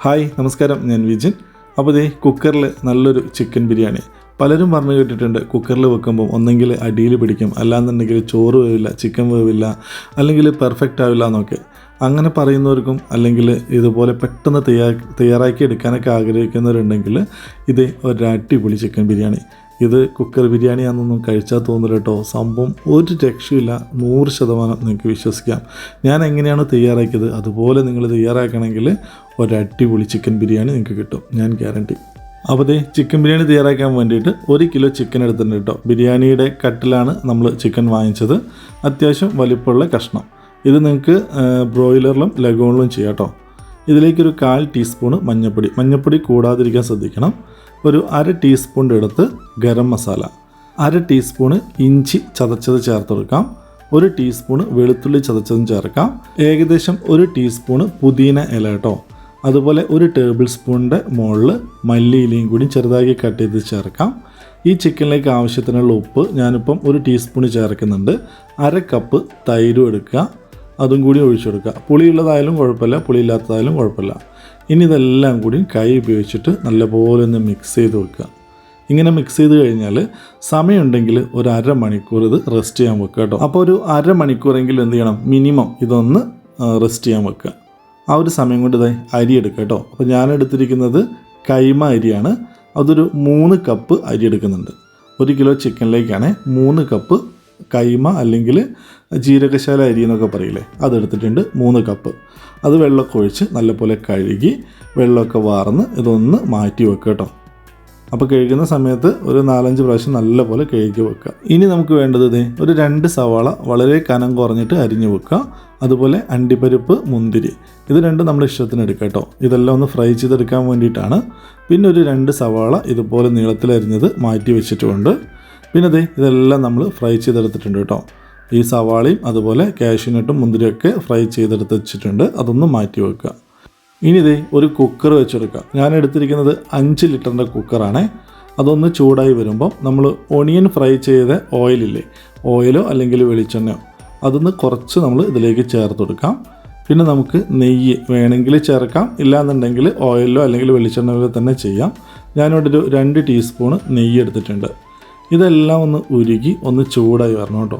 Hi നമസ്കാരം. ഞാൻ വിജിൻ. അപ്പോൾ ഇതേ കുക്കറിൽ നല്ലൊരു ചിക്കൻ ബിരിയാണി. പലരും പറഞ്ഞു കേട്ടിട്ടുണ്ട് കുക്കറിൽ വെക്കുമ്പോൾ ഒന്നെങ്കിൽ അടിയിൽ പിടിക്കും അല്ലാന്നുണ്ടെങ്കിൽ ചോറ് വേവില്ല ചിക്കൻ വേവില്ല അല്ലെങ്കിൽ പെർഫെക്റ്റ് ആവില്ല എന്നൊക്കെ. അങ്ങനെ പറയുന്നവർക്കും അല്ലെങ്കിൽ ഇതുപോലെ പെട്ടെന്ന് തയ്യാ തയ്യാറാക്കി എടുക്കാനൊക്കെ ആഗ്രഹിക്കുന്നവരുണ്ടെങ്കിൽ ഇത് ഒരു അടിപൊളി ചിക്കൻ ബിരിയാണി. ഇത് കുക്കർ ബിരിയാണിയാണെന്നൊന്നും കഴിച്ചാൽ തോന്നില്ല കേട്ടോ സംഭവം ഒരു രക്ഷയില്ല. നൂറ് ശതമാനം നിങ്ങൾക്ക് വിശ്വസിക്കാം. ഞാൻ എങ്ങനെയാണ് തയ്യാറാക്കിയത്? അതുപോലെ നിങ്ങൾ തയ്യാറാക്കണമെങ്കിൽ ഒരു അടിപൊളി ചിക്കൻ ബിരിയാണി നിങ്ങൾക്ക് കിട്ടും. ഞാൻ ഗ്യാരണ്ടി അപ്പോൾ ദേ ചിക്കൻ ബിരിയാണി തയ്യാറാക്കാൻ വേണ്ടിയിട്ട് ഒരു കിലോ ചിക്കൻ എടുത്തിട്ടുണ്ട് കേട്ടോ ബിരിയാണിയുടെ കട്ടിലാണ് നമ്മൾ ചിക്കൻ വാങ്ങിച്ചത്. അത്യാവശ്യം വലിപ്പമുള്ള കഷ്ണം. ഇത് നിങ്ങൾക്ക് ബ്രോയിലറിലും ലഗോണിലും ചെയ്യാം കേട്ടോ ഇതിലേക്കൊരു കാൽ ടീസ്പൂണ് മഞ്ഞൾപ്പൊടി മഞ്ഞൾപ്പൊടി കൂടാതിരിക്കാൻ ശ്രദ്ധിക്കണം. ഒരു അര ടീസ്പൂണിന്റെ എടുത്ത് ഗരം മസാല അര ടീസ്പൂണ് ഇഞ്ചി ചതച്ചത് ചേർത്ത് കൊടുക്കാം ഒരു ടീസ്പൂണ് വെളുത്തുള്ളി ചതച്ചതും ചേർക്കാം ഏകദേശം ഒരു ടീസ്പൂണ് പുതിന ഇല കേട്ടോ അതുപോലെ ഒരു ടേബിൾ സ്പൂണിന്റെ മുകളിൽ മല്ലിയിലയും കൂടി ചെറുതാക്കി കട്ട് ചെയ്ത് ചേർക്കാം. ഈ ചിക്കനിലേക്ക് ആവശ്യത്തിനുള്ള ഉപ്പ് ഞാനിപ്പം ഒരു ടീസ്പൂൺ ചേർക്കുന്നുണ്ട്. അര കപ്പ് തൈരും എടുക്കുക അതും കൂടി ഒഴിച്ചെടുക്കുക. പുളിയുള്ളതായാലും കുഴപ്പമില്ല പുളിയില്ലാത്തതായാലും കുഴപ്പമില്ല. ഇനി ഇതെല്ലാം കൂടി കൈ ഉപയോഗിച്ചിട്ട് നല്ലപോലെ ഒന്ന് മിക്സ് ചെയ്ത് വെക്കുക. ഇങ്ങനെ മിക്സ് ചെയ്ത് കഴിഞ്ഞാൽ സമയമുണ്ടെങ്കിൽ ഒരു അരമണിക്കൂർ ഇത് റെസ്റ്റ് ചെയ്യാൻ വെക്കുക കേട്ടോ. അപ്പോൾ ഒരു അരമണിക്കൂറെങ്കിലും എന്ത് ചെയ്യണം? മിനിമം ഇതൊന്ന് റെസ്റ്റ് ചെയ്യാൻ വെക്കുക. ആ ഒരു സമയം കൊണ്ട് ഇതായി അരി എടുക്കുക കേട്ടോ. അപ്പോൾ ഞാൻ എടുത്തിരിക്കുന്നത് കൈമ അരിയാണ്. അതൊരു മൂന്ന് കപ്പ് അരി എടുക്കുന്നുണ്ട്. ഒരു കിലോ ചിക്കനിലേക്കാണ് മൂന്ന് കപ്പ് കൈമ അല്ലെങ്കിൽ ജീരകശാല അരി എന്നൊക്കെ പറയില്ലേ? അതെടുത്തിട്ടുണ്ട് മൂന്ന് കപ്പ്. അത് വെള്ളമൊക്കെ ഒഴിച്ച് നല്ലപോലെ കഴുകി വെള്ളമൊക്കെ വാർന്ന് ഇതൊന്ന് മാറ്റി വെക്കുക കേട്ടോ. അപ്പോൾ കഴുകുന്ന സമയത്ത് ഒരു നാലഞ്ച് പ്രാവശ്യം നല്ലപോലെ കഴുകി വെക്കുക. ഇനി നമുക്ക് വേണ്ടത് ഒരു രണ്ട് സവാള വളരെ കനം കുറഞ്ഞിട്ട് അരിഞ്ഞു വെക്കുക. അതുപോലെ അണ്ടിപ്പരിപ്പ് മുന്തിരി. ഇത് രണ്ടും നമ്മൾ ഇഷ്ടത്തിന് എടുക്കുക കേട്ടോ. ഇതെല്ലാം ഒന്ന് ഫ്രൈ ചെയ്തെടുക്കാൻ വേണ്ടിയിട്ടാണ്. പിന്നെ ഒരു രണ്ട് സവാള ഇതുപോലെ നീളത്തിൽ അരിഞ്ഞത് മാറ്റി വെച്ചിട്ടുമുണ്ട് പിന്നെ ദേ ഇതെല്ലാം നമ്മൾ ഫ്രൈ ചെയ്തെടുത്തിട്ടുണ്ട് കേട്ടോ. ഈ സവാളയും അതുപോലെ കാഷ്യൂനട്ടും മുന്തിരിയൊക്കെ ഫ്രൈ ചെയ്തെടുത്ത് വെച്ചിട്ടുണ്ട്. അതൊന്ന് മാറ്റി വെക്കുക. ഇനി ഇതേ ഒരു കുക്കർ വെച്ചെടുക്കുക. ഞാൻ എടുത്തിരിക്കുന്നത് അഞ്ച് ലിറ്ററിന്റെ കുക്കറാണ്. അതൊന്ന് ചൂടായി വരുമ്പോൾ നമ്മൾ ഒണിയൻ ഫ്രൈ ചെയ്ത ഓയിലില്ലേ ഓയിലോ അല്ലെങ്കിൽ വെളിച്ചെണ്ണയോ അതൊന്ന് കുറച്ച് നമ്മൾ ഇതിലേക്ക് ചേർത്ത് കൊടുക്കാം. പിന്നെ നമുക്ക് നെയ്യ് വേണമെങ്കിൽ ചേർക്കാം. ഇല്ലാന്നുണ്ടെങ്കിൽ ഓയിലോ അല്ലെങ്കിൽ വെളിച്ചെണ്ണയിലോ തന്നെ ചെയ്യാം. ഞാനിവിടെ ഒരു രണ്ട് ടീസ്പൂണ് നെയ്യ് എടുത്തിട്ടുണ്ട്. ഇതെല്ലാം ഒന്ന് ഉരുകി ഒന്ന് ചൂടായി വരണം കേട്ടോ.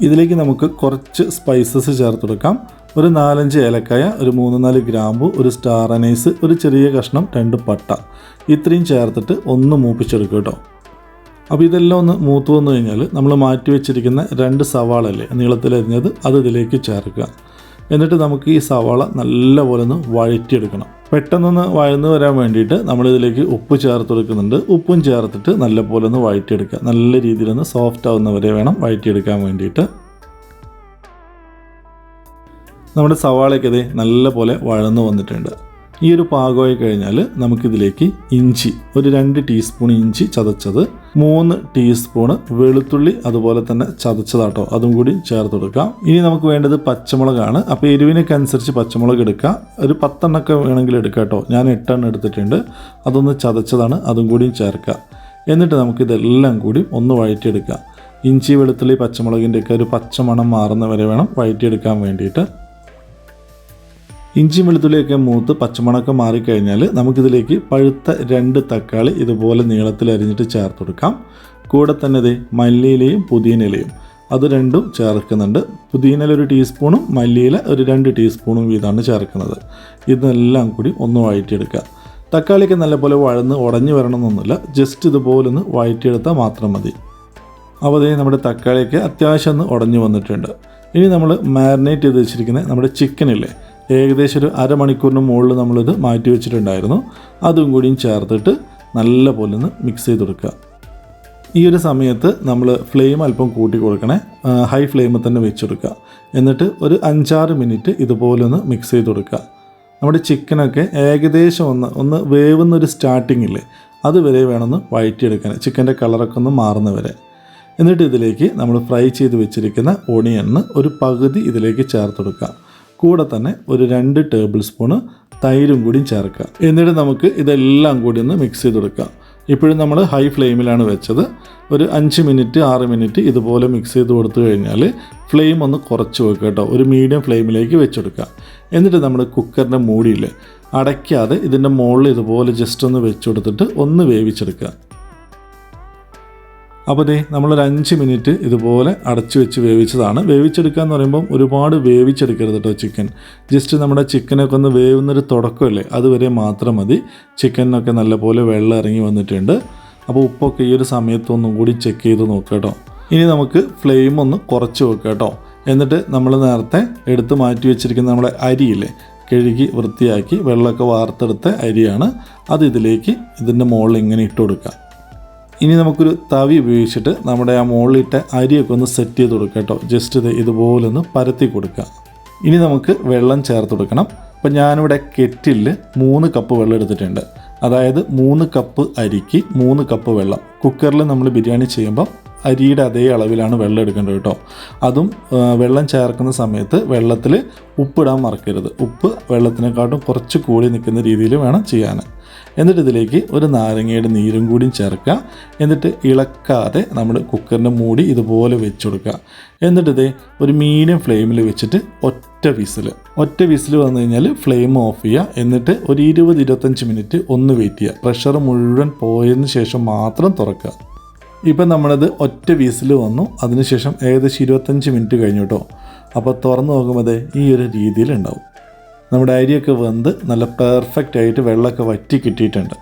ഇതിലേക്ക് നമുക്ക് കുറച്ച് സ്പൈസസ് ചേർത്ത് കൊടുക്കാം. ഒരു നാലഞ്ച് ഏലക്കായ ഒരു മൂന്ന് നാല് ഗ്രാമ്പു ഒരു സ്റ്റാർ അനൈസ് ഒരു ചെറിയ കഷ്ണം രണ്ട് പട്ട. ഇത്രയും ചേർത്തിട്ട് ഒന്ന് മൂപ്പിച്ചെടുക്കുക കേട്ടോ. അപ്പോൾ ഇതെല്ലാം ഒന്ന് മൂത്തു വന്നു കഴിഞ്ഞാൽ നമ്മൾ മാറ്റി വെച്ചിരിക്കുന്ന രണ്ട് സവാളല്ലേ നീളത്തിലരിഞ്ഞത് അത് ഇതിലേക്ക് ചേർക്കുക. എന്നിട്ട് നമുക്ക് ഈ സവാള നല്ലപോലെ ഒന്ന് വഴറ്റിയെടുക്കണം. പെട്ടെന്നൊന്ന് വഴന്ന് വരാൻ വേണ്ടിയിട്ട് നമ്മളിതിലേക്ക് ഉപ്പ് ചേർത്ത് കൊടുക്കുന്നുണ്ട്. ഉപ്പും ചേർത്തിട്ട് നല്ലപോലെ ഒന്ന് വഴറ്റിയെടുക്കുക. നല്ല രീതിയിലൊന്ന് സോഫ്റ്റ് ആവുന്നവരെ വേണം വഴറ്റിയെടുക്കാൻ വേണ്ടിയിട്ട്. നമ്മുടെ സവാളയ്ക്കത് നല്ല നല്ലപോലെ വഴന്ന് വന്നിട്ടുണ്ട്. ഈ ഒരു പാകമായി കഴിഞ്ഞാൽ നമുക്കിതിലേക്ക് ഇഞ്ചി ഒരു രണ്ട് ടീസ്പൂൺ ഇഞ്ചി ചതച്ചത് മൂന്ന് ടീസ്പൂണ് വെളുത്തുള്ളി അതുപോലെ തന്നെ ചതച്ചതാട്ടോ അതും കൂടി ചേർത്ത് കൊടുക്കാം. ഇനി നമുക്ക് വേണ്ടത് പച്ചമുളകാണ്. അപ്പോൾ എരിവിനൊക്കെ അനുസരിച്ച് പച്ചമുളക് എടുക്കുക ഒരു പത്തെണ്ണൊക്കെ വേണമെങ്കിൽ എടുക്കാം കേട്ടോ. ഞാൻ എട്ടെണ്ണം എടുത്തിട്ടുണ്ട്. അതൊന്ന് ചതച്ചതാണ് അതും കൂടിയും ചേർക്കുക എന്നിട്ട് നമുക്കിതെല്ലാം കൂടി ഒന്ന് വഴറ്റിയെടുക്കാം. ഇഞ്ചി വെളുത്തുള്ളി പച്ചമുളകിന്റെയൊക്കെ ഒരു പച്ചമണം മാറുന്ന വരെ വേണം വഴറ്റിയെടുക്കാൻ വേണ്ടിയിട്ട്. ഇഞ്ചി വെളുത്തുള്ളിയൊക്കെ മൂത്ത് പച്ചമുളക് മാറിക്കഴിഞ്ഞാൽ നമുക്കിതിലേക്ക് പഴുത്ത രണ്ട് തക്കാളി ഇതുപോലെ നീളത്തിൽ അരിഞ്ഞിട്ട് ചേർത്ത് കൊടുക്കാം. കൂടെ തന്നെ ഇത് മല്ലിയിലയും പുതിയനിലയും അത് രണ്ടും ചേർക്കുന്നുണ്ട്. പുതിയനില ഒരു ടീസ്പൂണും മല്ലിയില ഒരു രണ്ട് ടീസ്പൂണും വീതമാണ് ചേർക്കുന്നത്. ഇതെല്ലാം കൂടി ഒന്ന് വഴറ്റിയെടുക്കുക. തക്കാളിയൊക്കെ നല്ലപോലെ വഴന്ന് ഉടഞ്ഞു വരണമെന്നൊന്നുമില്ല. ജസ്റ്റ് ഇതുപോലെ ഒന്ന് വഴറ്റിയെടുത്താൽ മാത്രം മതി. അപ്പോൾ നമ്മുടെ തക്കാളിയൊക്കെ അത്യാവശ്യം ഒന്ന് ഉടഞ്ഞു വന്നിട്ടുണ്ട്. ഇനി നമ്മൾ മാരിനേറ്റ് ചെയ്ത് വെച്ചിരിക്കുന്ന നമ്മുടെ ചിക്കനില്ലേ ഏകദേശം ഒരു അരമണിക്കൂറിന് മുകളിൽ നമ്മളിത് മാറ്റി വെച്ചിട്ടുണ്ടായിരുന്നു. അതും കൂടിയും ചേർത്തിട്ട് നല്ല പോലെ ഒന്ന് മിക്സ് ചെയ്ത് കൊടുക്കുക. ഈ ഒരു സമയത്ത് നമ്മൾ ഫ്ലെയിം അല്പം കൂട്ടി കൊടുക്കണേ. ഹൈ ഫ്ലെയിമിൽ തന്നെ വെച്ചെടുക്കുക എന്നിട്ട് ഒരു അഞ്ചാറ് മിനിറ്റ് ഇതുപോലെ ഒന്ന് മിക്സ് ചെയ്ത് കൊടുക്കുക. നമ്മുടെ ചിക്കനൊക്കെ ഏകദേശം ഒന്ന് ഒന്ന് വേവുന്ന ഒരു സ്റ്റാർട്ടിങ് ഇല്ലേ? അതുവരെ വേണമെന്ന് വഴറ്റിയെടുക്കാൻ. ചിക്കന്റെ കളറൊക്കെ ഒന്ന് മാറുന്നവരെ എന്നിട്ട് ഇതിലേക്ക് നമ്മൾ ഫ്രൈ ചെയ്ത് വെച്ചിരിക്കുന്ന ഓണിയന് ഒരു പകുതി ഇതിലേക്ക് ചേർത്ത് കൊടുക്കുക. കൂടെ തന്നെ ഒരു രണ്ട് ടേബിൾ സ്പൂണ് തൈരും കൂടി ചേർക്കുക. എന്നിട്ട് നമുക്ക് ഇതെല്ലാം കൂടി ഒന്ന് മിക്സ് ചെയ്ത് കൊടുക്കാം. ഇപ്പോഴും നമ്മൾ ഹൈ ഫ്ലെയിമിലാണ് വെച്ചത്. ഒരു അഞ്ച് മിനിറ്റ് ആറ് മിനിറ്റ് ഇതുപോലെ മിക്സ് ചെയ്ത് കൊടുത്തു കഴിഞ്ഞാൽ ഫ്ലെയിം ഒന്ന് കുറച്ച് വെക്കുക കേട്ടോ. ഒരു മീഡിയം ഫ്ലെയിമിലേക്ക് വെച്ചെടുക്കുക എന്നിട്ട് നമ്മൾ കുക്കറിന്റെ മൂടിയിൽ അടയ്ക്കാതെ ഇതിന്റെ മുകളിൽ ഇതുപോലെ ജസ്റ്റ് ഒന്ന് വെച്ച് കൊടുത്തിട്ട് ഒന്ന് വേവിച്ചെടുക്കുക. അപ്പോൾ ദേ നമ്മളൊരു അഞ്ച് മിനിറ്റ് ഇതുപോലെ അടച്ചു വെച്ച് വേവിച്ചതാണ്. വേവിച്ചെടുക്കുക എന്ന് പറയുമ്പം ഒരുപാട് വേവിച്ചെടുക്കരുത് കേട്ടോ ചിക്കൻ. ജസ്റ്റ് നമ്മുടെ ചിക്കനൊക്കെ ഒന്ന് വേവുന്നൊരു തുടക്കമല്ലേ? അതുവരെ മാത്രം മതി. ചിക്കനൊക്കെ നല്ലപോലെ വെള്ളം ഇറങ്ങി വന്നിട്ടുണ്ട്. അപ്പോൾ ഉപ്പൊക്കെ ഈ ഒരു സമയത്തൊന്നും കൂടി ചെക്ക് ചെയ്ത് നോക്കുക കേട്ടോ ഇനി നമുക്ക് ഫ്ലെയിം ഒന്ന് കുറച്ച് വെക്കുക കേട്ടോ എന്നിട്ട് നമ്മൾ നേരത്തെ എടുത്ത് മാറ്റി വെച്ചിരിക്കുന്ന നമ്മുടെ അരിയില്ലേ കഴുകി വൃത്തിയാക്കി വെള്ളമൊക്കെ വാർത്തെടുത്ത അരിയാണ്. അത് ഇതിലേക്ക് ഇതിന്റെ മുകളിൽ ഇങ്ങനെ ഇട്ട് കൊടുക്കുക. ഇനി നമുക്കൊരു തവി ഉപയോഗിച്ചിട്ട് നമ്മുടെ ആ മുകളിലിട്ട അരിയൊക്കെ ഒന്ന് സെറ്റ് ചെയ്ത് കൊടുക്കുക കേട്ടോ. ജസ്റ്റ് ഇത് ഇതുപോലെ ഒന്ന് പരത്തി കൊടുക്കുക ഇനി നമുക്ക് വെള്ളം ചേർത്ത് കൊടുക്കണം. അപ്പം ഞാനിവിടെ കെറ്റിൽ മൂന്ന് കപ്പ് വെള്ളം എടുത്തിട്ടുണ്ട്. അതായത് മൂന്ന് കപ്പ് അരിക്ക് മൂന്ന് കപ്പ് വെള്ളം. കുക്കറിൽ നമ്മൾ ബിരിയാണി ചെയ്യുമ്പോൾ അരിയുടെ അതേ അളവിലാണ് വെള്ളം എടുക്കേണ്ടത് കേട്ടോ. അതും വെള്ളം ചേർക്കുന്ന സമയത്ത് വെള്ളത്തിൽ ഉപ്പിടാൻ മറക്കരുത്. ഉപ്പ് വെള്ളത്തിനെക്കാട്ടും കുറച്ച് കൂടി നിൽക്കുന്ന രീതിയിൽ വേണം ചെയ്യാൻ. എന്നിട്ട് ഇതിലേക്ക് ഒരു നാരങ്ങയുടെ നീരും കൂടിയും ചേർക്കുക. എന്നിട്ട് ഇളക്കാതെ നമ്മൾ കുക്കറിന്റെ മൂടി ഇതുപോലെ വെച്ച് കൊടുക്കുക എന്നിട്ട് ഇത് ഒരു മീഡിയം ഫ്ലെയിമിൽ വെച്ചിട്ട് ഒറ്റ വിസിൽ. ഒറ്റ വിസിൽ വന്നു കഴിഞ്ഞാൽ ഫ്ലെയിം ഓഫ് ചെയ്യുക. എന്നിട്ട് ഒരു ഇരുപത് ഇരുപത്തഞ്ച് മിനിറ്റ് ഒന്ന് വെയിറ്റ് ചെയ്യുക. പ്രഷർ മുഴുവൻ പോയതിന് ശേഷം മാത്രം തുറക്കുക. ഇപ്പം നമ്മളത് ഒറ്റ വിസിൽ വന്നു. അതിനുശേഷം ഏകദേശം ഇരുപത്തഞ്ച് മിനിറ്റ് കഴിഞ്ഞു കേട്ടോ. അപ്പോൾ തുറന്നു നോക്കുമ്പോൾ ഈ ഒരു രീതിയിലുണ്ടാവും നമ്മുടെ അരിയൊക്കെ വെന്ത് നല്ല പെർഫെക്റ്റ് ആയിട്ട് വെള്ളമൊക്കെ വറ്റി കിട്ടിയിട്ടുണ്ട്.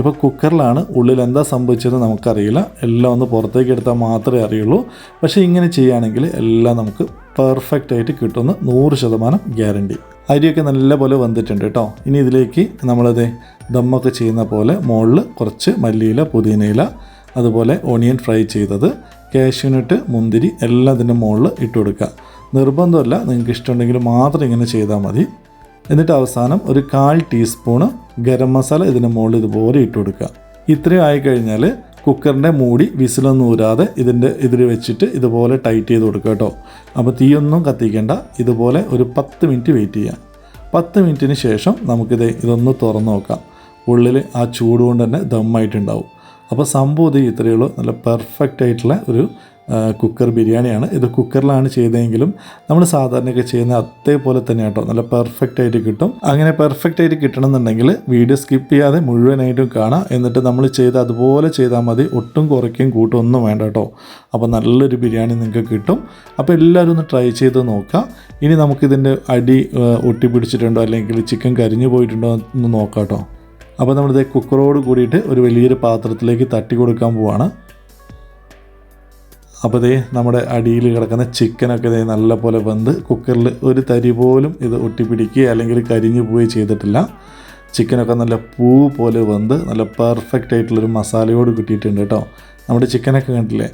ഇപ്പോൾ കുക്കറിലാണ് ഉള്ളിൽ എന്താ സംഭവിച്ചതെന്ന് നമുക്കറിയില്ല. എല്ലാം ഒന്ന് പുറത്തേക്ക് എടുത്താൽ മാത്രമേ അറിയുള്ളൂ. പക്ഷേ ഇങ്ങനെ ചെയ്യുകയാണെങ്കിൽ എല്ലാം നമുക്ക് പെർഫെക്റ്റ് ആയിട്ട് കിട്ടുമെന്ന് നൂറ് ശതമാനം ഗ്യാരണ്ടി. അരിയൊക്കെ നല്ലപോലെ വന്നിട്ടുണ്ട് കേട്ടോ. ഇനി ഇതിലേക്ക് നമ്മളത് ദമ്മൊക്കെ ചെയ്യുന്ന പോലെ മുകളിൽ കുറച്ച് മല്ലിയില പുതിനയില അതുപോലെ ഓണിയൻ ഫ്രൈ ചെയ്തത് കാഷ്യൂനട്ട് മുന്തിരി എല്ലാം ഇതിന്റെ മുകളിൽ ഇട്ട് കൊടുക്കുക. നിർബന്ധമല്ല നിങ്ങൾക്ക് ഇഷ്ടമുണ്ടെങ്കിൽ മാത്രം ഇങ്ങനെ ചെയ്താൽ മതി. എന്നിട്ട് അവസാനം ഒരു കാൽ ടീസ്പൂണ് ഗരം മസാല ഇതിന് മുകളിൽ ഇതുപോലെ ഇട്ട് കൊടുക്കുക. ഇത്രയും ആയിക്കഴിഞ്ഞാൽ കുക്കറിന്റെ മൂടി വിസിലൊന്നും ഊരാതെ ഇതിന്റെ ഇതിൽ വെച്ചിട്ട് ഇതുപോലെ ടൈറ്റ് ചെയ്ത് കൊടുക്കുക കേട്ടോ. അപ്പോൾ തീയൊന്നും കത്തിക്കേണ്ട ഇതുപോലെ ഒരു പത്ത് മിനിറ്റ് വെയിറ്റ് ചെയ്യാം പത്ത് മിനിറ്റിന് ശേഷം നമുക്കിത് ഇതൊന്ന് തുറന്ന് നോക്കാം. ഉള്ളിൽ ആ ചൂട് കൊണ്ട് തന്നെ ദമ്മായിട്ടുണ്ടാവും. അപ്പോൾ സംഭവം ഇത് ഇത്രയേ ഉള്ളൂ. നല്ല പെർഫെക്റ്റ് ആയിട്ടുള്ള ഒരു കുക്കർ ബിരിയാണിയാണ്. ഇത് കുക്കറിലാണ് ചെയ്തതെങ്കിലും നമ്മൾ സാധാരണയൊക്കെ ചെയ്യുന്ന അതേപോലെ തന്നെ കേട്ടോ. നല്ല പെർഫെക്റ്റ് ആയിട്ട് കിട്ടും. അങ്ങനെ പെർഫെക്റ്റ് ആയിട്ട് കിട്ടണമെന്നുണ്ടെങ്കിൽ വീഡിയോ സ്കിപ്പ് ചെയ്യാതെ മുഴുവനായിട്ടും കാണാം. എന്നിട്ട് നമ്മൾ ചെയ്ത് അതുപോലെ ചെയ്താൽ മതി. ഒട്ടും കുറയ്ക്കും കൂട്ടും ഒന്നും വേണ്ട കേട്ടോ. അപ്പോൾ നല്ലൊരു ബിരിയാണി നിങ്ങൾക്ക് കിട്ടും. അപ്പോൾ എല്ലാവരും ഒന്ന് ട്രൈ ചെയ്ത് നോക്കാം. ഇനി നമുക്കിതിന്റെ അടി ഒട്ടി ഒട്ടിപ്പിടിച്ചിട്ടുണ്ടോ അല്ലെങ്കിൽ ചിക്കൻ കരിഞ്ഞു പോയിട്ടുണ്ടോ എന്ന് നോക്കാം കേട്ടോ. അപ്പോൾ നമ്മളിത് കുക്കറോട് കൂടിയിട്ട് ഒരു വലിയൊരു പാത്രത്തിലേക്ക് തട്ടി കൊടുക്കാൻ പോവാണ്. അപ്പോൾ ദേ നമ്മുടെ അടിയിൽ കിടക്കുന്ന ചിക്കനൊക്കെ ദേ നല്ല പോലെ വെന്ത് കുക്കറിൽ ഒരു തരി പോലും ഇത് ഒട്ടിപ്പിടിക്കുക അല്ലെങ്കിൽ കരിഞ്ഞു പോയി ചെയ്തിട്ടില്ല. ചിക്കനൊക്കെ നല്ല പൂ പോലെ വെന്ത് നല്ല പെർഫെക്റ്റ് ആയിട്ടുള്ളൊരു മസാലയോട് കിട്ടിയിട്ടുണ്ട് കേട്ടോ. നമ്മുടെ ചിക്കനൊക്കെ കണ്ടില്ലേ?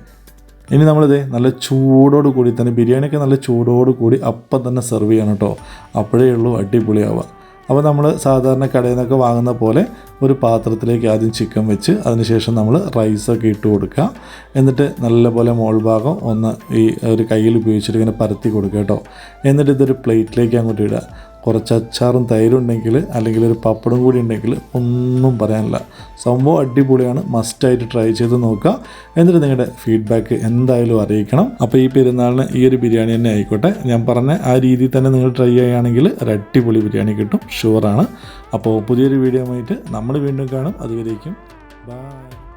ഇനി നമ്മളിത് നല്ല ചൂടോട് കൂടി തന്നെ ബിരിയാണിയൊക്കെ നല്ല ചൂടോട് കൂടി അപ്പം തന്നെ സെർവ് ചെയ്യണം കേട്ടോ. അപ്പോഴേ ഉള്ളൂ അടിപൊളിയാവുക. അപ്പോൾ നമ്മൾ സാധാരണ കടയിൽ നിന്നൊക്കെ വാങ്ങുന്ന പോലെ ഒരു പാത്രത്തിലേക്ക് ആദ്യം ചിക്കൻ വെച്ച് അതിനുശേഷം നമ്മൾ റൈസൊക്കെ ഇട്ട് കൊടുക്കുക. എന്നിട്ട് നല്ലപോലെ മോൾ ഭാഗം ഒന്ന് ഈ ഒരു കയ്യിൽ ഉപയോഗിച്ചിട്ട് ഇങ്ങനെ പരത്തി കൊടുക്കുക കേട്ടോ. എന്നിട്ട് ഇതൊരു പ്ലേറ്റിലേക്ക് അങ്ങോട്ട് ഇടുക. കുറച്ച് അച്ചാറും തൈരും ഉണ്ടെങ്കിൽ അല്ലെങ്കിൽ ഒരു പപ്പടം കൂടി ഉണ്ടെങ്കിൽ ഒന്നും പറയാനില്ല. സംഭവം അടിപൊളിയാണ്. മസ്റ്റായിട്ട് ട്രൈ ചെയ്ത് നോക്കുക. എന്നിട്ട് നിങ്ങളുടെ ഫീഡ്ബാക്ക് എന്തായാലും അറിയിക്കണം. അപ്പോൾ ഈ പെരുന്നാളിന് ഈ ഒരു ബിരിയാണി തന്നെ ആയിക്കോട്ടെ. ഞാൻ പറഞ്ഞ ആ രീതിയിൽ തന്നെ നിങ്ങൾ ട്രൈ ചെയ്യുകയാണെങ്കിൽ ഒരു അടിപൊളി ബിരിയാണി കിട്ടും. ഷുവറാണ് അപ്പോൾ പുതിയൊരു വീഡിയോ ആയിട്ട് നമ്മൾ വീണ്ടും കാണും. അതുവരേക്കും. ബൈ